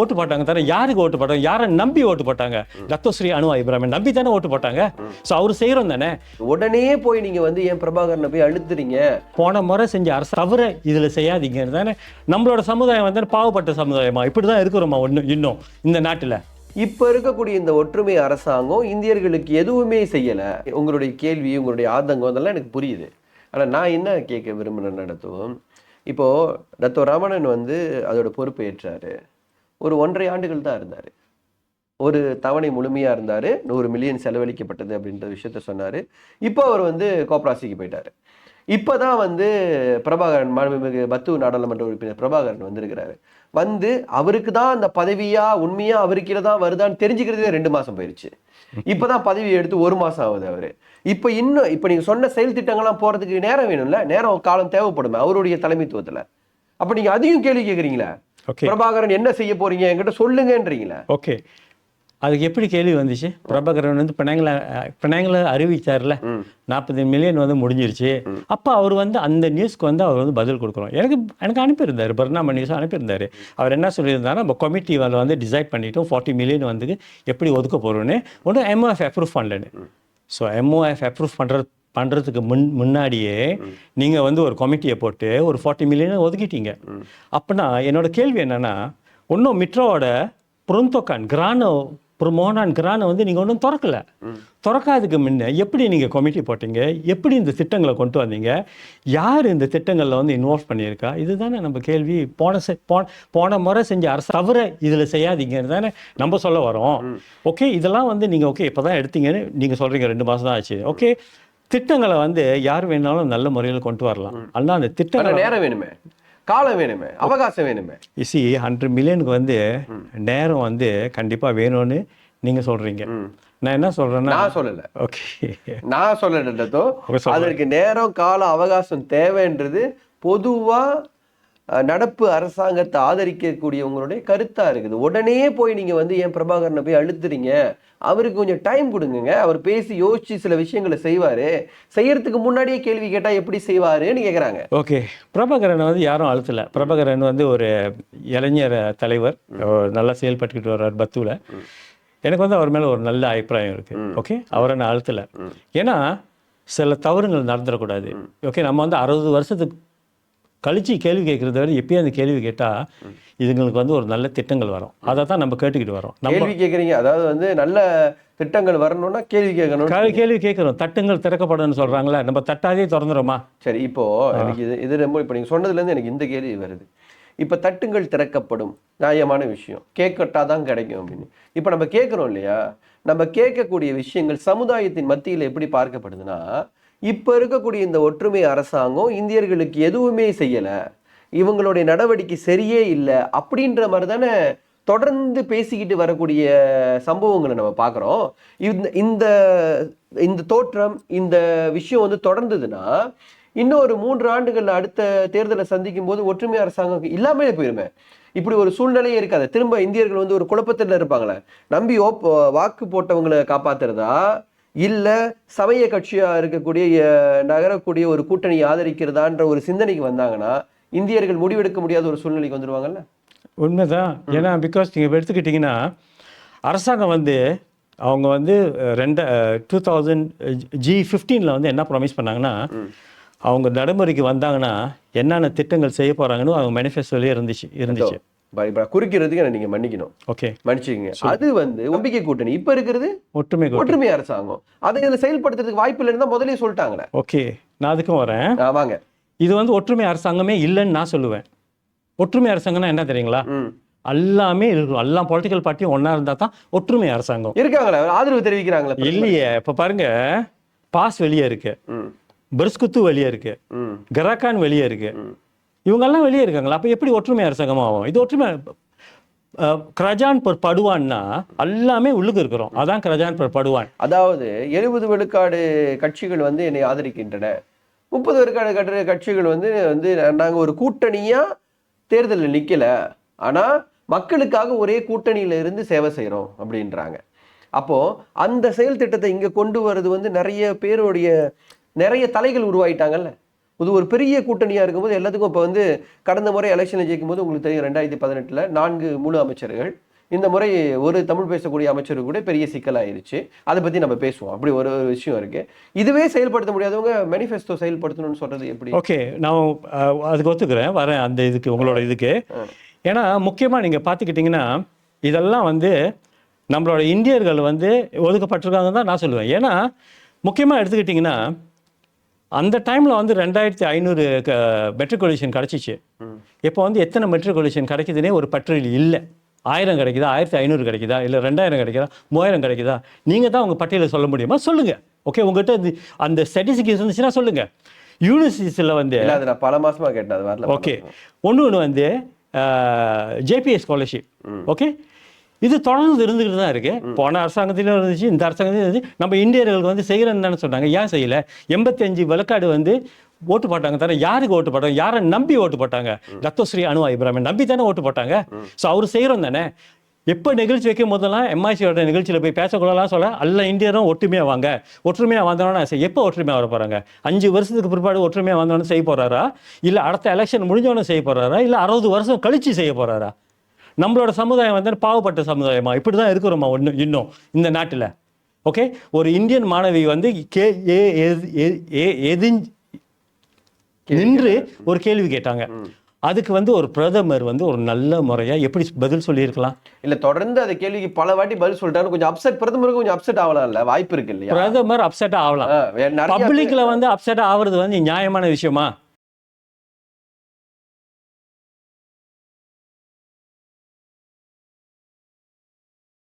ஓட்டு போட்டாங்க தானே? யாருக்கு ஓட்டு போட்டாங்க? யாரை நம்பி ஓட்டு போட்டாங்க? ரத்தோஸ்ரீ அனுவா இப்ராஹிம் நம்பி தானே ஓட்டு போட்டாங்க? ஸோ அவர் செய்கிறோம் தானே? உடனே போய் நீங்க வந்து ஏன் பிரபாகரனை போய் அழுத்துறீங்க? போன முறை செஞ்ச அரசு தவிர இதில் செய்யாதீங்கன்னு தானே? நம்மளோட சமுதாயம் வந்து பாவப்பட்ட சமுதாயமா? இப்படி தான் இருக்கிறோமா ஒன்று இன்னும் இந்த நாட்டில்? இப்ப இருக்கக்கூடிய இந்த ஒற்றுமை அரசாங்கம் இந்தியர்களுக்கு எதுவுமே செய்யல. உங்களுடைய கேள்வி உங்களுடைய ஆதங்கம் அதெல்லாம் எனக்கு புரியுது. ஆனா நான் என்ன கேட்க விரும்புகிறேன் நடத்துவோம்? இப்போ டத்தோ ரமணன் வந்து அதோட பொறுப்பு ஏற்றாரு ஒரு ஒன்றரை ஆண்டுகள் தான் இருந்தார். ஒரு தவணை முழுமையாக இருந்தார். நூறு மில்லியன் செலவழிக்கப்பட்டது அப்படின்ற விஷயத்த சொன்னார். இப்போ அவர் வந்து கோப்ராசிக்கு இப்போ தான் வந்து பிரபாகரன் மாண்புமிகு பத்து நாடாளுமன்ற உறுப்பினர் பிரபாகரன் வந்திருக்கிறாரு. வந்து அவருக்கு தான் அந்த பதவியா உண்மையா அவருக்கு தான் வருதான்னு தெரிஞ்சுக்கிறதே ரெண்டு மாசம் போயிருச்சு. இப்போதான் பதவி எடுத்து ஒரு மாசம் ஆகுது அவரு. இப்ப இன்னும் இப்ப நீங்க சொன்ன செயல் திட்டங்கள்லாம் போறதுக்கு நேரம் வேணும்ல? நேரம் காலம் தேவைப்படுமே அவருடைய தலைமைத்துவத்துல. அப்ப நீங்க அதையும் கேள்வி கேக்குறீங்களா? பிரபாகரன் என்ன செய்ய போறீங்க? என்கிட்ட சொல்லுங்கன்றீங்களா. ஓகே அதுக்கு எப்படி கேள்வி வந்துச்சு? பிரபாகரன் வந்து பிணைங்களை பிணைங்களை அறிவிச்சார்ல ம். நாற்பது மில்லியன் வந்து முடிஞ்சிருச்சு. அப்போ அவர் வந்து அந்த நியூஸ்க்கு வந்து அவர் வந்து பதில் கொடுக்குறோம் எனக்கு எனக்கு அனுப்பியிருந்தார். பர்ணாம நியூஸ் அனுப்பியிருந்தாரு. அவர் என்ன சொல்லியிருந்தாரு நம்ம கமிட்டி வந்து டிசைட் பண்ணிட்டோம். ஃபார்ட்டி மில்லியன் வந்து எப்படி ஒதுக்க போகிறோன்னு ஒன்றும் எம்ஓஎஃப் அப்ரூவ் பண்ணலன்னு. ஸோ எம்ஓஎஃப் அப்ரூவ் பண்ணுறது பண்ணுறதுக்கு முன் முன்னாடியே நீங்கள் வந்து ஒரு கமிட்டியை போட்டு ஒரு ஃபார்ட்டி மில்லியனை ஒதுக்கிட்டீங்க. அப்படின்னா என்னோட கேள்வி என்னன்னா ஒன்றும் மிட்ரோவோட புரந்தோக்கான் கிரானோ மோகனான் கிரானை வந்து நீங்கள் ஒன்றும் திறக்கல. திறக்காதுக்கு முன்ன எப்படி நீங்கள் கமிட்டி போட்டீங்க? எப்படி இந்த திட்டங்களை கொண்டு வந்தீங்க? யார் இந்த திட்டங்களில் வந்து இன்வால்வ் பண்ணியிருக்கா? இதுதானே நம்ம கேள்வி. போன போன போன முறை செஞ்ச அரசு தவிர இதில் செய்யாதீங்கன்னு தானே நம்ம சொல்ல வரோம். ஓகே இதெல்லாம் வந்து நீங்கள் ஓகே இப்போ தான் எடுத்தீங்கன்னு நீங்கள் சொல்கிறீங்க ரெண்டு மாதம் தான் ஆச்சு. ஓகே திட்டங்களை வந்து யார் வேணாலும் நல்ல முறையில் கொண்டு வரலாம். ஆனால் அந்த திட்டங்களை நேரம் வேணுமே? காலம் வேணுமே? அவகாசம் வேணுமே? இசி ஹண்ட்ரட் மில்லியனுக்கு வந்து நேரம் வந்து கண்டிப்பாக வேணும்னு நீங்கள் சொல்கிறீங்க நான் என்ன சொல்கிறேன்னா நான் சொல்லல. ஓகே நான் சொல்றாங்க. அதற்கு நேரம் கால அவகாசம் தேவைன்றது பொதுவா அஹ், நடப்பு அரசாங்கத்தை ஆதரிக்கக்கூடியவங்களுடைய கருத்தா இருக்குது. உடனே போய் நீங்க வந்து ஏன் பிரபாகரனை போய் அழுத்துறீங்க? அவருக்கு கொஞ்சம் டைம் கொடுங்குங்க. அவர் பேசி யோசிச்சு சில விஷயங்களை செய்வாரு. செய்யறதுக்கு முன்னாடியே கேள்வி கேட்டா எப்படி செய்வாருன்னு கேக்குறாங்க. ஓகே. பிரபாகரன் வந்து யாரும் அழுத்தல. பிரபாகரன் வந்து ஒரு இளைஞர் தலைவர். நல்லா செயல்பட்டுக்கிட்டு வர்றார் பத்துவில் எனக்கு வந்து அவர் மேலே ஒரு நல்ல அபிப்பிராயம் இருக்கு. ஓகே? அவரை நான் அழுத்தல. ஏன்னா சில தவறுகள் நடந்துடக்கூடாது. ஓகே? நம்ம வந்து அறுபது வருஷத்துக்கு கழிச்சு கேள்வி கேட்கறத விட எப்பயும் அந்த கேள்வி கேட்டால் இதுங்களுக்கு வந்து ஒரு நல்ல திட்டங்கள் வரும். அதை தான் நம்ம கேட்டுக்கிட்டு வரோம். கேள்வி கேக்குறீங்க அதாவது வந்து நல்ல திட்டங்கள் வரணும்னா கேள்வி கேட்கணும் கேள்வி கேட்குறோம். தட்டுங்கள் திறக்கப்படணும்னு சொல்றாங்களே நம்ம தட்டாதே திறந்துடுமா சரி இப்போ எனக்கு இது இது ரொம்ப இப்போ நீங்கள் சொன்னதுலேருந்து எனக்கு இந்த கேள்வி வருது. இப்போ தட்டுங்கள் திறக்கப்படும் நியாயமான விஷயம். கேட்கட்டா தான் கிடைக்கும் அப்படின்னு. இப்போ நம்ம கேட்குறோம் இல்லையா? நம்ம கேட்கக்கூடிய விஷயங்கள் சமுதாயத்தின் மத்தியில் எப்படி பார்க்கப்படுதுன்னா இப்போ இருக்கக்கூடிய இந்த ஒற்றுமை அரசாங்கம் இந்தியர்களுக்கு எதுவுமே செய்யலை. இவங்களுடைய நடவடிக்கை சரியே இல்லை அப்படின்ற மாதிரி தானே தொடர்ந்து பேசிக்கிட்டு வரக்கூடிய சம்பவங்களை நம்ம பார்க்குறோம். இந்த இந்த இந்த தோற்றம் இந்த விஷயம் வந்து தொடர்ந்ததுன்னா இன்னும் ஒரு மூன்று ஆண்டுகள் அடுத்த தேர்தலை சந்திக்கும் போது ஒற்றுமை அரசாங்கம் இல்லாமலே போயிருமே. இப்படி ஒரு சூழ்நிலையே இருக்காது. திரும்ப இந்தியர்கள் வந்து ஒரு குழப்பத்தில் இருப்பாங்களே. நம்பி ஓப் வாக்கு போட்டவங்களை காப்பாத்துறதா? இல்ல சமய கட்சியா இருக்கக்கூடிய நகரக்கூடிய ஒரு கூட்டணியை ஆதரிக்கிறதான்ற ஒரு சிந்தனைக்கு வந்தாங்கன்னா இந்தியர்கள் முடிவெடுக்க முடியாத ஒரு சூழ்நிலைக்கு வந்துருவாங்கல்ல? உண்மைதான். ஏன்னா பிகாஸ் நீங்கள் எடுத்துக்கிட்டிங்கன்னா அரசாங்கம் வந்து அவங்க வந்து ரெண்டு டூ தௌசண்ட் ஜி ஃபிஃப்டீனில் வந்து என்ன ப்ராமிஸ் பண்ணாங்கன்னா அவங்க நடைமுறைக்கு வந்தாங்கன்னா என்னென்ன திட்டங்கள் செய்ய போகிறாங்கன்னு அவங்க மேனிஃபெஸ்டோலேயே இருந்துச்சு இருந்துச்சு. குறிக்கிறதுக்கு நீங்க மன்னிக்கணும். ஓகே. மன்னிச்சுக்கங்க. அது வந்து நம்பிக்கை கூட்டணி. இப்ப இருக்கிறது ஒற்றுமை ஒற்றுமை அரசாங்கம். அதை இதுல செயல்படுத்துறதுக்கு வாய்ப்பு இல்லைன்னு தான் முதல்லயே சொல்லிட்டாங்களே. ஓகே. நான் அதுக்கும் வரேன். வாங்க. இது வந்து ஒற்றுமை அரசாங்கமே இல்லைன்னு நான் சொல்லுவேன். ஒற்றுமை அரசாங்கம்னா என்ன தெரியுங்களா? எல்லாமே இருக்கும். எல்லா பொலிட்டிக்கல் பார்ட்டியும் ஒன்றா இருந்தால் தான் ஒற்றுமை அரசாங்கம். இருக்காங்களே ஆதரவு தெரிவிக்கிறாங்களே இல்லையே. இப்போ பாருங்க. பாஸ் வெளியே இருக்கு. பெர்ஸ்குத்து வெளியே இருக்கு. கராக்கான் வெளியே இருக்கு. இவங்கெல்லாம் வெளியே இருக்காங்களா? அப்போ எப்படி ஒற்றுமை அரசாங்கமாகும் இது ஒற்றுமை கிரஜான் பர் படுவான்னா எல்லாமே உள்ளுக்கு இருக்கிறோம். அதான் கிரஜான் பர் படுவான். அதாவது எழுபது விழுக்காடு கட்சிகள் வந்து என்னை ஆதரிக்கின்றன. முப்பது விழுக்காடு கட்டுற கட்சிகள் வந்து வந்து நாங்கள் ஒரு கூட்டணியாக தேர்தலில் நிற்கல ஆனால் மக்களுக்காக ஒரே கூட்டணியில இருந்து சேவை செய்கிறோம் அப்படின்றாங்க. அப்போது அந்த செயல் திட்டத்தை இங்கே கொண்டு வர்றது வந்து நிறைய பேருடைய நிறைய தலைகள் உருவாயிட்டாங்கல்ல? இது ஒரு பெரிய கூட்டணியா இருக்கும்போது எல்லாத்துக்கும் இப்போ வந்து கடந்த முறை எலெக்ஷனில் ஜெயிக்கும் போது உங்களுக்கு தெரியும் ரெண்டாயிரத்தி பதினெட்டுல நான்கு முழு அமைச்சர்கள். இந்த முறை ஒரு தமிழ் பேசக்கூடிய அமைச்சர் கூட பெரிய சிக்கலாயிருச்சு. அதை பத்தி நம்ம பேசுவோம். அப்படி ஒரு ஒரு விஷயம் இருக்கு. இதுவே செயல்படுத்த முடியாதவங்க மேனிஃபெஸ்டோ செயல்படுத்தணும்னு சொல்றது எப்படி? ஓகே நான் அதுக்கு ஒத்துக்கிறேன். வரேன் அந்த இதுக்கு உங்களோட இதுக்கு. ஏன்னா முக்கியமாக நீங்கள் பார்த்துக்கிட்டிங்கன்னா இதெல்லாம் வந்து நம்மளோட இந்தியர்கள் வந்து ஒதுக்கப்பட்டிருக்காங்கன்னு தான் நான் சொல்லுவேன். ஏன்னா முக்கியமாக எடுத்துக்கிட்டிங்கன்னா அந்த டைமில் வந்து ரெண்டாயிரத்தி ஐநூறு க மெட்ரிகுலேஷன் கிடச்சிச்சு. இப்போ வந்து எத்தனை மெட்ரிகுலேஷன் கிடைக்குதுன்னே ஒரு பட்டியல் இல்லை. ஆயிரம் கிடைக்குதா? ஆயிரத்தி ஐநூறு கிடைக்குதா? இல்லை ரெண்டாயிரம் கிடைக்குதா? மூவாயிரம் கிடைக்குதா? நீங்கள் தான் உங்கள் பட்டியலை சொல்ல முடியுமா? சொல்லுங்கள் ஓகே உங்கள்கிட்ட அந்த ஸ்டாட்டிஸ்டிக்ஸ் இருந்துச்சுன்னா சொல்லுங்கள் யூனிவர்சிட்டிஸில் வந்து அது நான் பல மாசமா கேட்டேன் அது வரல. ஓகே ஒன்று ஒன்று வந்து ஜேபிஎஸ் ஸ்காலர்ஷிப் ஓகே இது தொடர்ந்து இருந்துகிட்டு தான் இருக்கு. போன அரசாங்கத்திலும் இருந்துச்சு இந்த அரசாங்கத்திலும் இருந்துச்சு. நம்ம இந்தியர்களுக்கு வந்து செய்கிறேன்னு தானே சொன்னாங்க ஏன் செய்யல? எண்பத்தஞ்சு விளக்காடு வந்து ஓட்டு போட்டாங்க தானே. யாருக்கு ஓட்டு போட்டாங்க? யாரை நம்பி ஓட்டு போட்டாங்க? ரத்தோஸ்ரீ அனுவா இப்ராஹிம் நம்பி தானே ஓட்டு போட்டாங்க. ஸோ அவர் செய்கிறோம் தானே. எப்போ நிகழ்ச்சி வைக்கும் போதெல்லாம் எம்ஐசியோட நிகழ்ச்சியில் போய் பேசக்கூடலாம் சொல்ல எல்லா இந்தியரும் ஒற்றுமையாக வாங்க. ஒற்றுமையாக வந்தோன்னா எப்போ ஒற்றுமையாக வர போகிறாங்க அஞ்சு வருஷத்துக்கு பிற்பாடு ஒற்றுமையாக வந்தோன்னு செய்ய போகிறாரா இல்லை அடுத்த எலெக்ஷன் முடிஞ்சோன்னு செய்ய போகிறாரா இல்லை அறுபது வருஷம் கழிச்சு செய்ய போகிறாரா நம்மளோட சமுதாயம் வந்து பாவப்பட்ட சமுதாயமா? இப்படி தான் இருக்கிறோமா ஒன்று இன்னும் இந்த நாட்டில். ஓகே ஒரு இந்தியன் மாணவி வந்து கே ஏ எது- ஏ- ஏ- எதிஞ்ச் நின்று ஒரு கேள்வி கேட்டாங்க. அதுக்கு வந்து ஒரு பிரதமர் வந்து ஒரு நல்ல முறையா எப்படி பதில் சொல்லியிருக்கலாம்? இல்ல தொடர்ந்து அந்த கேள்விக்கு பல வாட்டி பதில் சொல்லிட்டாரு. கொஞ்சம் அப்செட் பிரதமருக்கு கொஞ்சம் அப்செட் ஆகலாம்ல. வாய்ப்பு இருக்கு இல்லையா? பிரதமர் அப்செட் ஆகலாம். பப்ளிக்ல வந்து அப்செட் ஆகுறது வந்து நியாயமான விஷயமா?